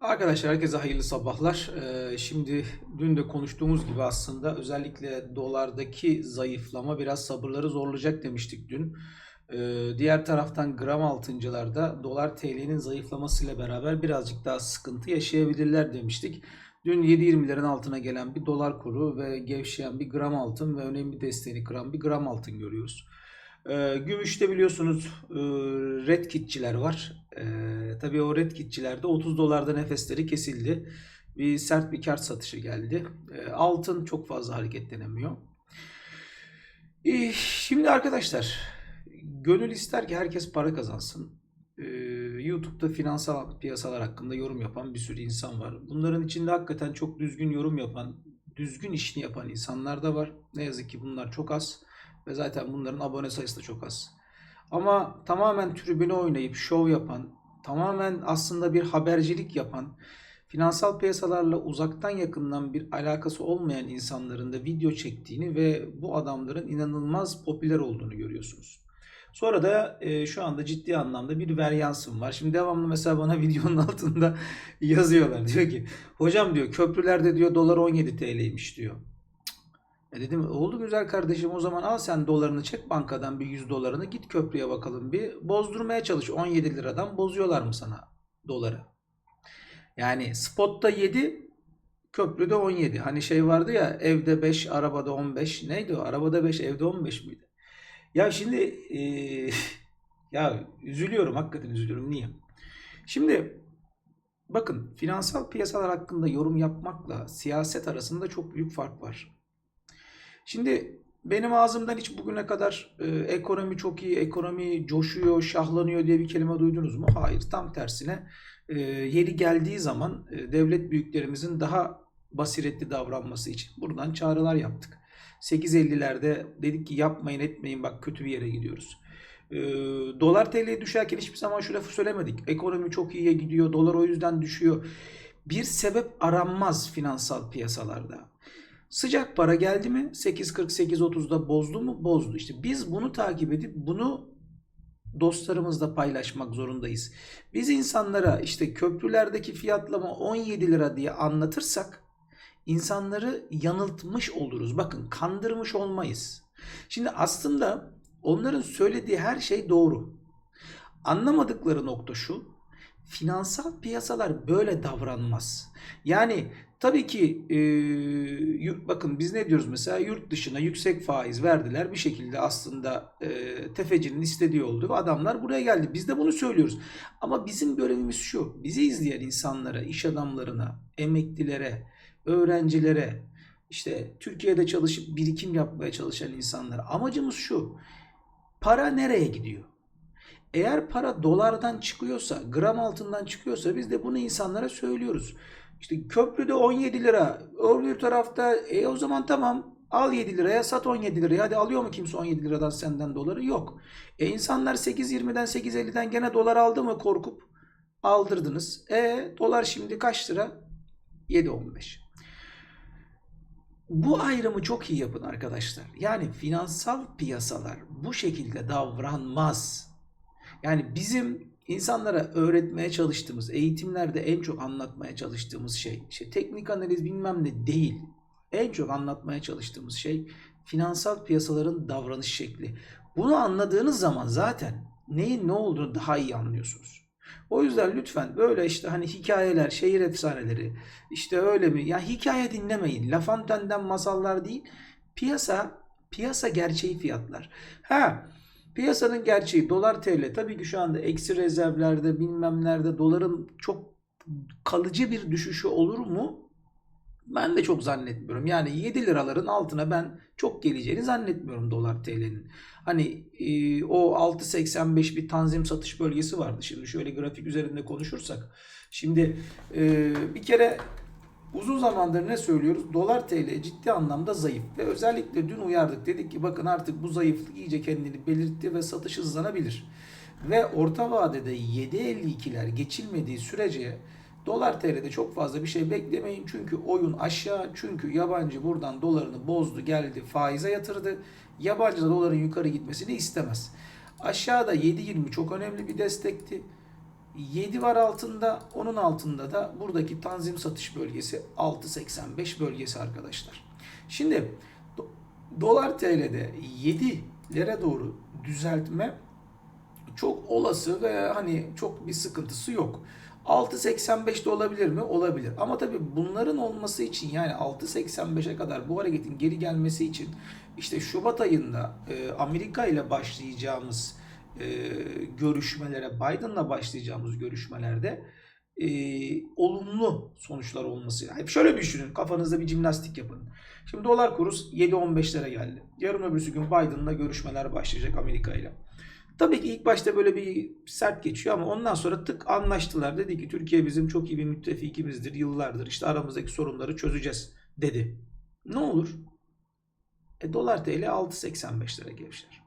Arkadaşlar herkese hayırlı sabahlar. Ee, şimdi dün de konuştuğumuz gibi aslında özellikle dolardaki zayıflama biraz sabırları zorlayacak demiştik dün. Ee, diğer taraftan gram altıncılarda dolar TL'nin zayıflamasıyla beraber birazcık daha sıkıntı yaşayabilirler demiştik. Dün 7.20'lerin altına gelen bir dolar kuru ve gevşeyen bir gram altın ve önemli desteğini kıran bir gram altın görüyoruz. Ee, gümüşte biliyorsunuz e, red kitçiler var. Ee, tabii o red kitçilerde 30 dolarda nefesleri kesildi. Bir sert bir kart satışı geldi. Ee, altın çok fazla hareketlenemiyor. Şimdi arkadaşlar gönül ister ki herkes para kazansın. Ee, YouTube'da finansal piyasalar hakkında yorum yapan bir sürü insan var. Bunların içinde hakikaten çok düzgün yorum yapan, düzgün işini yapan insanlar da var. Ne yazık ki bunlar çok az. Ve zaten bunların abone sayısı da çok az. Ama tamamen tribüne oynayıp şov yapan, tamamen aslında bir habercilik yapan, finansal piyasalarla uzaktan yakından bir alakası olmayan insanların da video çektiğini ve bu adamların inanılmaz popüler olduğunu görüyorsunuz. Sonra da e, şu anda ciddi anlamda bir varyansım var. Şimdi devamlı mesela bana videonun altında yazıyorlar. Diyor ki hocam diyor köprülerde diyor dolar 17 TL'ymiş diyor. E dedim oldu güzel kardeşim o zaman al sen dolarını çek bankadan bir 100 dolarını git köprüye bakalım bir bozdurmaya çalış 17 liradan bozuyorlar mı sana doları? Yani spotta 7 köprüde 17 hani şey vardı ya evde 5 arabada 15 neydi o arabada 5 evde 15 miydi? Ya şimdi eee, ya üzülüyorum hakikaten üzülüyorum niye? Şimdi bakın finansal piyasalar hakkında yorum yapmakla siyaset arasında çok büyük fark var. Şimdi benim ağzımdan hiç bugüne kadar e, ekonomi çok iyi, ekonomi coşuyor, şahlanıyor diye bir kelime duydunuz mu? Hayır, tam tersine e, yeri geldiği zaman e, devlet büyüklerimizin daha basiretli davranması için buradan çağrılar yaptık. 8.50'lerde dedik ki yapmayın etmeyin bak kötü bir yere gidiyoruz. E, dolar TL'ye düşerken hiçbir zaman şu lafı söylemedik. Ekonomi çok iyiye gidiyor, dolar o yüzden düşüyor. Bir sebep aranmaz finansal piyasalarda. Sıcak para geldi mi 8.48-30'da bozdu mu? Bozdu. İşte biz bunu takip edip bunu dostlarımızla paylaşmak zorundayız. Biz insanlara işte köprülerdeki fiyatlama 17 lira diye anlatırsak insanları yanıltmış oluruz. Bakın kandırmış olmayız. Şimdi aslında onların söylediği her şey doğru. Anlamadıkları nokta şu. Finansal piyasalar böyle davranmaz. Yani tabii ki e, bakın biz ne diyoruz mesela yurt dışına yüksek faiz verdiler bir şekilde aslında e, tefecinin istediği oldu ve adamlar buraya geldi. Biz de bunu söylüyoruz. Ama bizim görevimiz şu. Bizi izleyen insanlara, iş adamlarına, emeklilere, öğrencilere, işte Türkiye'de çalışıp birikim yapmaya çalışan insanlara amacımız şu. Para nereye gidiyor? Eğer para dolardan çıkıyorsa, gram altından çıkıyorsa biz de bunu insanlara söylüyoruz. İşte köprüde 17 lira, öbür tarafta e o zaman tamam al 7 liraya sat 17 liraya. Hadi alıyor mu kimse 17 liradan senden doları? Yok. E insanlar 8.20'den 8.50'den gene dolar aldı mı korkup aldırdınız. E dolar şimdi kaç lira? 7.15. Bu ayrımı çok iyi yapın arkadaşlar. Yani finansal piyasalar bu şekilde davranmaz. Yani bizim insanlara öğretmeye çalıştığımız, eğitimlerde en çok anlatmaya çalıştığımız şey, işte teknik analiz bilmem ne değil. En çok anlatmaya çalıştığımız şey finansal piyasaların davranış şekli. Bunu anladığınız zaman zaten neyin ne olduğunu daha iyi anlıyorsunuz. O yüzden lütfen böyle işte hani hikayeler, şehir efsaneleri, işte öyle mi? Ya hikaye dinlemeyin. La Fontaine'den masallar değil. Piyasa, piyasa gerçeği fiyatlar. Ha, Piyasanın gerçeği dolar TL tabii ki şu anda eksi rezervlerde bilmem nerede doların çok kalıcı bir düşüşü olur mu? Ben de çok zannetmiyorum. Yani 7 liraların altına ben çok geleceğini zannetmiyorum dolar TL'nin. Hani e, o 6.85 bir tanzim satış bölgesi vardı. Şimdi şöyle grafik üzerinde konuşursak. Şimdi e, bir kere Uzun zamandır ne söylüyoruz? Dolar TL ciddi anlamda zayıf ve özellikle dün uyardık. Dedik ki bakın artık bu zayıflık iyice kendini belirtti ve satış hızlanabilir. Ve orta vadede 7.52'ler geçilmediği sürece dolar TL'de çok fazla bir şey beklemeyin. Çünkü oyun aşağı. Çünkü yabancı buradan dolarını bozdu geldi faize yatırdı. Yabancı da doların yukarı gitmesini istemez. Aşağıda 7.20 çok önemli bir destekti. 7 var altında. Onun altında da buradaki tanzim satış bölgesi 6.85 bölgesi arkadaşlar. Şimdi do- dolar TL'de 7'lere doğru düzeltme çok olası ve hani çok bir sıkıntısı yok. 6.85 de olabilir mi? Olabilir. Ama tabii bunların olması için yani 6.85'e kadar bu hareketin geri gelmesi için işte Şubat ayında e, Amerika ile başlayacağımız e, görüşmelere, Biden'la başlayacağımız görüşmelerde e, olumlu sonuçlar olması. Yani şöyle düşünün, kafanızda bir jimnastik yapın. Şimdi dolar kuru 7.15'lere geldi. Yarın öbürsü gün Biden'la görüşmeler başlayacak Amerika ile. Tabii ki ilk başta böyle bir sert geçiyor ama ondan sonra tık anlaştılar. Dedi ki Türkiye bizim çok iyi bir müttefikimizdir. Yıllardır işte aramızdaki sorunları çözeceğiz dedi. Ne olur? E, dolar TL 6.85'lere gevşer.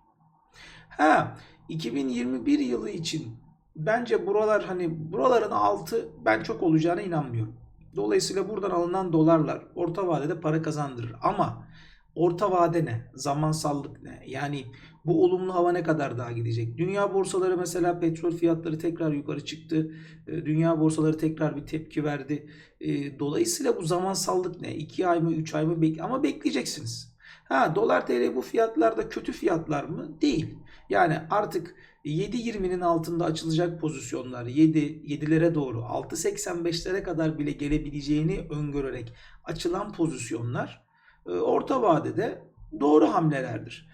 Ha 2021 yılı için bence buralar hani buraların altı ben çok olacağına inanmıyorum. Dolayısıyla buradan alınan dolarlar orta vadede para kazandırır. Ama orta vade ne? Zamansallık ne? Yani bu olumlu hava ne kadar daha gidecek? Dünya borsaları mesela petrol fiyatları tekrar yukarı çıktı. E, Dünya borsaları tekrar bir tepki verdi. E, Dolayısıyla bu zamansallık ne? 2 ay mı 3 ay mı? Ama bekleyeceksiniz. Ha dolar TL bu fiyatlarda kötü fiyatlar mı? Değil. Yani artık 7.20'nin altında açılacak pozisyonlar 7 7'lere doğru 6.85'lere kadar bile gelebileceğini öngörerek açılan pozisyonlar e, orta vadede doğru hamlelerdir.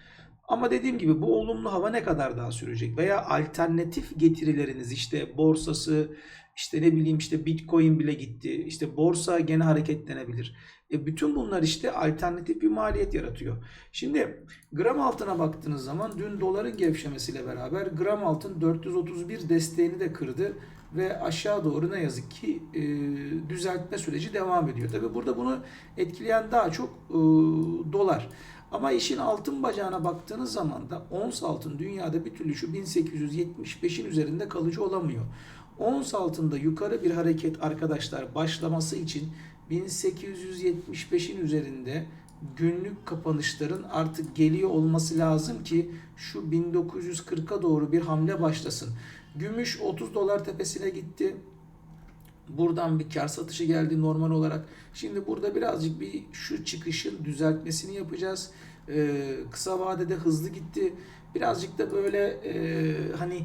Ama dediğim gibi bu olumlu hava ne kadar daha sürecek veya alternatif getirileriniz işte borsası işte ne bileyim işte Bitcoin bile gitti. işte borsa gene hareketlenebilir. E bütün bunlar işte alternatif bir maliyet yaratıyor. Şimdi gram altına baktığınız zaman dün doların gevşemesiyle beraber gram altın 431 desteğini de kırdı ve aşağı doğru ne yazık ki e, düzeltme süreci devam ediyor. Tabi burada bunu etkileyen daha çok e, dolar. Ama işin altın bacağına baktığınız zaman da ons altın dünyada bir türlü şu 1875'in üzerinde kalıcı olamıyor. Ons altında yukarı bir hareket arkadaşlar başlaması için 1875'in üzerinde günlük kapanışların artık geliyor olması lazım ki şu 1940'a doğru bir hamle başlasın. Gümüş 30 dolar tepesine gitti. Buradan bir kar satışı geldi normal olarak. Şimdi burada birazcık bir şu çıkışın düzeltmesini yapacağız. Ee, kısa vadede hızlı gitti. Birazcık da böyle e, hani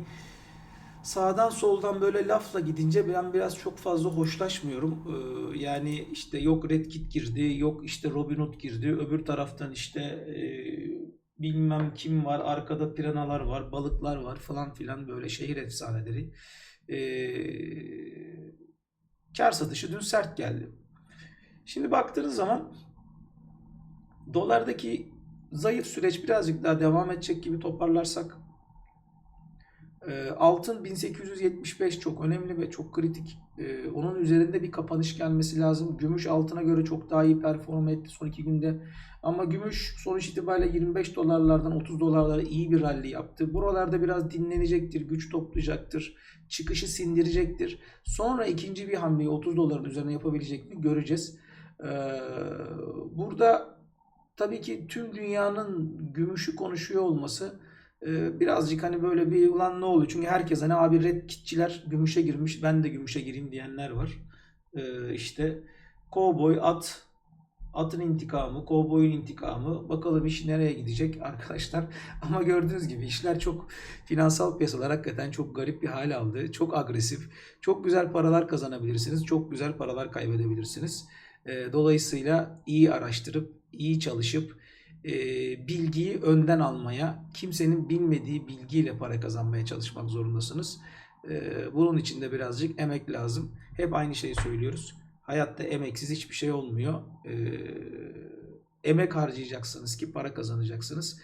sağdan soldan böyle lafla gidince ben biraz çok fazla hoşlaşmıyorum. Ee, yani işte yok Red Kit girdi, yok işte Robin Hood girdi. Öbür taraftan işte e, bilmem kim var, arkada piranalar var, balıklar var falan filan böyle şehir efsaneleri. Ee, kar satışı dün sert geldi. Şimdi baktığınız zaman dolardaki zayıf süreç birazcık daha devam edecek gibi toparlarsak altın 1875 çok önemli ve çok kritik. E, onun üzerinde bir kapanış gelmesi lazım. Gümüş altına göre çok daha iyi perform etti son iki günde. Ama gümüş sonuç itibariyle 25 dolarlardan 30 dolarlara iyi bir rally yaptı. Buralarda biraz dinlenecektir, güç toplayacaktır, çıkışı sindirecektir. Sonra ikinci bir hamleyi 30 doların üzerine yapabilecek mi göreceğiz. E, burada tabii ki tüm dünyanın gümüşü konuşuyor olması birazcık hani böyle bir ulan ne oluyor? Çünkü herkes hani abi red kitçiler gümüşe girmiş ben de gümüşe gireyim diyenler var. E, işte kovboy at atın intikamı, kovboyun intikamı. Bakalım iş nereye gidecek arkadaşlar. Ama gördüğünüz gibi işler çok finansal piyasalar hakikaten çok garip bir hal aldı. Çok agresif. Çok güzel paralar kazanabilirsiniz. Çok güzel paralar kaybedebilirsiniz. E, dolayısıyla iyi araştırıp, iyi çalışıp e, bilgiyi önden almaya, kimsenin bilmediği bilgiyle para kazanmaya çalışmak zorundasınız. E, bunun için de birazcık emek lazım. Hep aynı şeyi söylüyoruz. Hayatta emeksiz hiçbir şey olmuyor. E, emek harcayacaksınız ki para kazanacaksınız.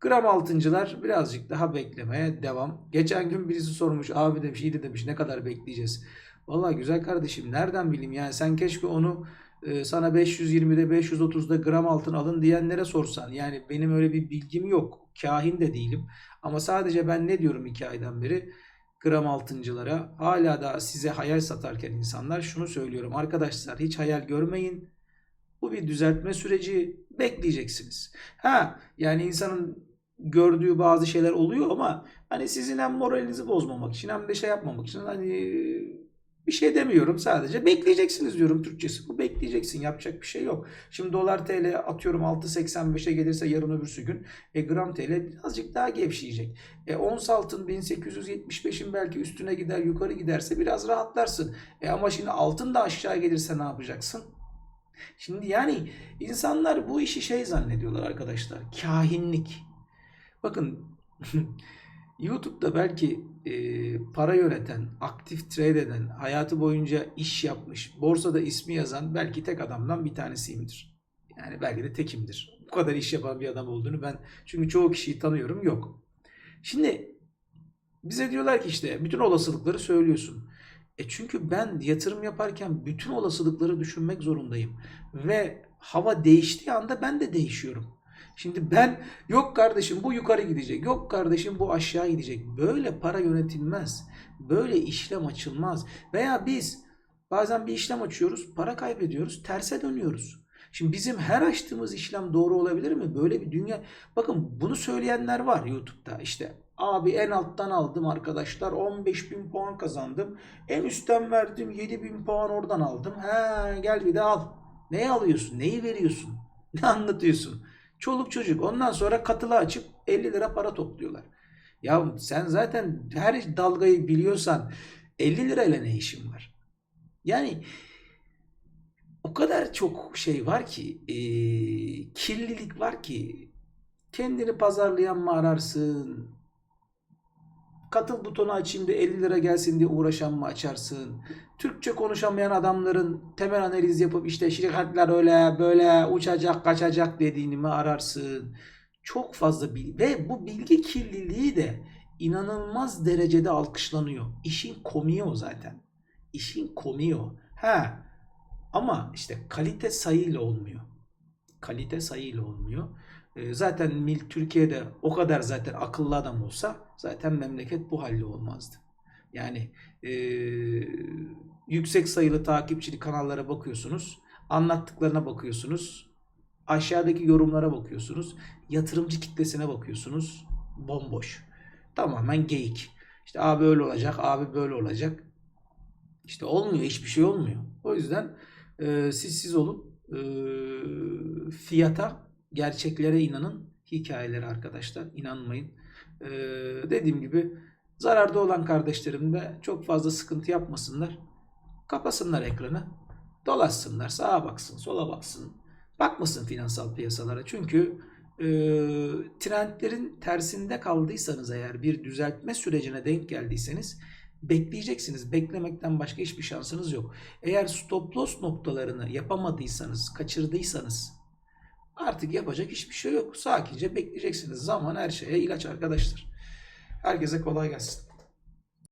Gram altıncılar birazcık daha beklemeye devam. Geçen gün birisi sormuş abi demiş iyi de demiş ne kadar bekleyeceğiz. Vallahi güzel kardeşim nereden bileyim yani sen keşke onu sana 520'de 530'da gram altın alın diyenlere sorsan. Yani benim öyle bir bilgim yok. Kahin de değilim. Ama sadece ben ne diyorum iki aydan beri? Gram altıncılara hala da size hayal satarken insanlar şunu söylüyorum. Arkadaşlar hiç hayal görmeyin. Bu bir düzeltme süreci bekleyeceksiniz. Ha yani insanın gördüğü bazı şeyler oluyor ama hani sizin hem moralinizi bozmamak için hem de şey yapmamak için hani bir şey demiyorum sadece bekleyeceksiniz diyorum Türkçesi. Bu bekleyeceksin yapacak bir şey yok. Şimdi dolar TL atıyorum 6.85'e gelirse yarın öbürsü gün e, gram TL birazcık daha gevşeyecek. E, ons altın 1875'in belki üstüne gider yukarı giderse biraz rahatlarsın. E, ama şimdi altın da aşağı gelirse ne yapacaksın? Şimdi yani insanlar bu işi şey zannediyorlar arkadaşlar. Kahinlik. Bakın YouTube'da belki e, para yöneten, aktif trade eden, hayatı boyunca iş yapmış, borsada ismi yazan belki tek adamdan bir tanesiyimdir. Yani belki de tekimdir. Bu kadar iş yapan bir adam olduğunu ben çünkü çoğu kişiyi tanıyorum yok. Şimdi bize diyorlar ki işte bütün olasılıkları söylüyorsun. E çünkü ben yatırım yaparken bütün olasılıkları düşünmek zorundayım. Ve hava değiştiği anda ben de değişiyorum. Şimdi ben yok kardeşim bu yukarı gidecek. Yok kardeşim bu aşağı gidecek. Böyle para yönetilmez. Böyle işlem açılmaz. Veya biz bazen bir işlem açıyoruz, para kaybediyoruz, terse dönüyoruz. Şimdi bizim her açtığımız işlem doğru olabilir mi? Böyle bir dünya. Bakın bunu söyleyenler var YouTube'da. İşte abi en alttan aldım arkadaşlar 15 bin puan kazandım. En üstten verdim 7 bin puan oradan aldım. He gel bir de al. Neyi alıyorsun? Neyi veriyorsun? Ne anlatıyorsun? Çoluk çocuk ondan sonra katılı açıp 50 lira para topluyorlar. Ya sen zaten her dalgayı biliyorsan 50 lirayla ne işin var? Yani o kadar çok şey var ki e, kirlilik var ki kendini pazarlayan mı ararsın? Katıl butonu açayım da 50 lira gelsin diye uğraşan mı açarsın? Türkçe konuşamayan adamların temel analiz yapıp işte şirketler öyle böyle uçacak kaçacak dediğini mi ararsın? Çok fazla bilgi ve bu bilgi kirliliği de inanılmaz derecede alkışlanıyor. İşin komiği o zaten. İşin komiği o. Ha ama işte kalite sayıyla olmuyor. Kalite sayıyla olmuyor. Ee, Zaten Mil Türkiye'de o kadar zaten akıllı adam olsa zaten memleket bu halde olmazdı. Yani e, yüksek sayılı takipçili kanallara bakıyorsunuz. Anlattıklarına bakıyorsunuz. Aşağıdaki yorumlara bakıyorsunuz. Yatırımcı kitlesine bakıyorsunuz. Bomboş. Tamamen geyik. İşte abi öyle olacak, abi böyle olacak. İşte olmuyor, hiçbir şey olmuyor. O yüzden e, siz siz olun. E, fiyata, gerçeklere inanın. Hikayelere arkadaşlar inanmayın. E, dediğim gibi zararda olan kardeşlerim de çok fazla sıkıntı yapmasınlar. Kapasınlar ekranı. Dolaşsınlar. Sağa baksın, sola baksın. Bakmasın finansal piyasalara. Çünkü e, trendlerin tersinde kaldıysanız eğer bir düzeltme sürecine denk geldiyseniz bekleyeceksiniz. Beklemekten başka hiçbir şansınız yok. Eğer stop loss noktalarını yapamadıysanız, kaçırdıysanız artık yapacak hiçbir şey yok. Sakince bekleyeceksiniz. Zaman her şeye ilaç arkadaşlar. Herkese kolay gelsin.